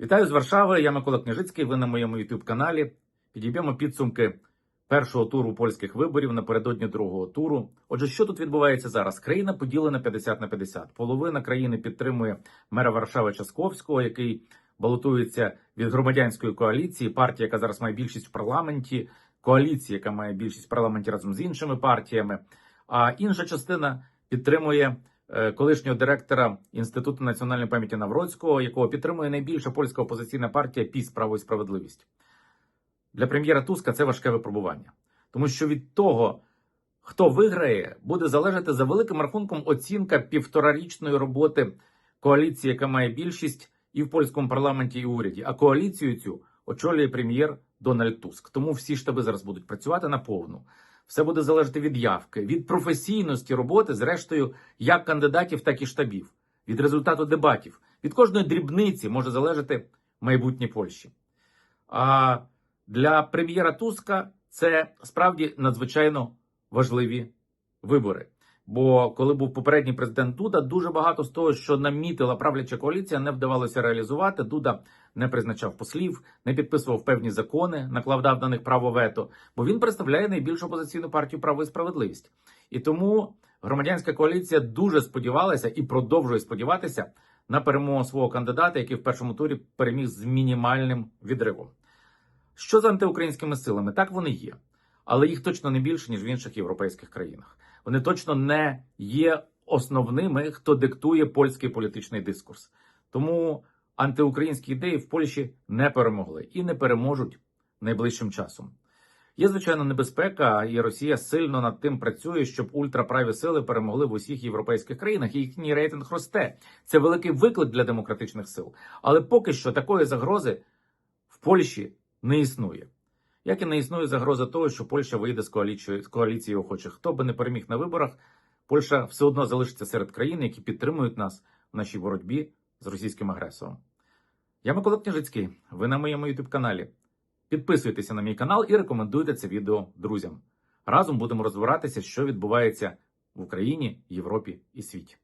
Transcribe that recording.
Вітаю з Варшави. Я Микола Княжицький. Ви на моєму youtube каналі. Підіб'ємо підсумки першого туру польських виборів напередодні другого туру. Отже, що тут відбувається зараз? Країна поділена 50 на 50. Половина країни підтримує мера Варшави Часковського, який балотується від громадянської коаліції, партія, яка зараз має більшість в парламенті, коаліція, яка має більшість в парламенті разом з іншими партіями. А інша частина підтримує колишнього директора Інституту національної пам'яті Навроцького, якого підтримує найбільша польська опозиційна партія ПІС Право і справедливість. Для прем'єра Туска це важке випробування, тому що від того, хто виграє, буде залежати за великим рахунком оцінка півторарічної роботи коаліції, яка має більшість і в польському парламенті, і в уряді. А коаліцію цю очолює прем'єр Дональд Туск. Тому всі штаби зараз будуть працювати на повну. Все буде залежати від явки, від професійності роботи, зрештою, як кандидатів, так і штабів, від результату дебатів. Від кожної дрібниці може залежати майбутнє Польщі. А для прем'єра Туска це справді надзвичайно важливі вибори. Бо коли був попередній президент Дуда, дуже багато з того, що намітила правляча коаліція, не вдавалося реалізувати. Дуда не призначав послів, не підписував певні закони, накладав на них право вето, бо він представляє найбільшу опозиційну партію право і справедливість. І тому громадянська коаліція дуже сподівалася і продовжує сподіватися на перемогу свого кандидата, який в першому турі переміг з мінімальним відривом. Що з антиукраїнськими силами? Так вони є, але їх точно не більше ніж в інших європейських країнах. Вони точно не є основними, хто диктує польський політичний дискурс. Тому антиукраїнські ідеї в Польщі не перемогли і не переможуть найближчим часом. Є звичайно небезпека, і Росія сильно над тим працює, щоб ультраправі сили перемогли в усіх європейських країнах. і Їхній рейтинг росте. Це великий виклик для демократичних сил. Але поки що такої загрози в Польщі не існує. Як і не існує загроза того, що Польща вийде з коаліції, з коаліції охочих. Хто би не переміг на виборах, Польща все одно залишиться серед країн, які підтримують нас в нашій боротьбі з російським агресором. Я Микола Княжицький. Ви на моєму youtube каналі. Підписуйтеся на мій канал і рекомендуйте це відео друзям. Разом будемо розбиратися, що відбувається в Україні, Європі і світі.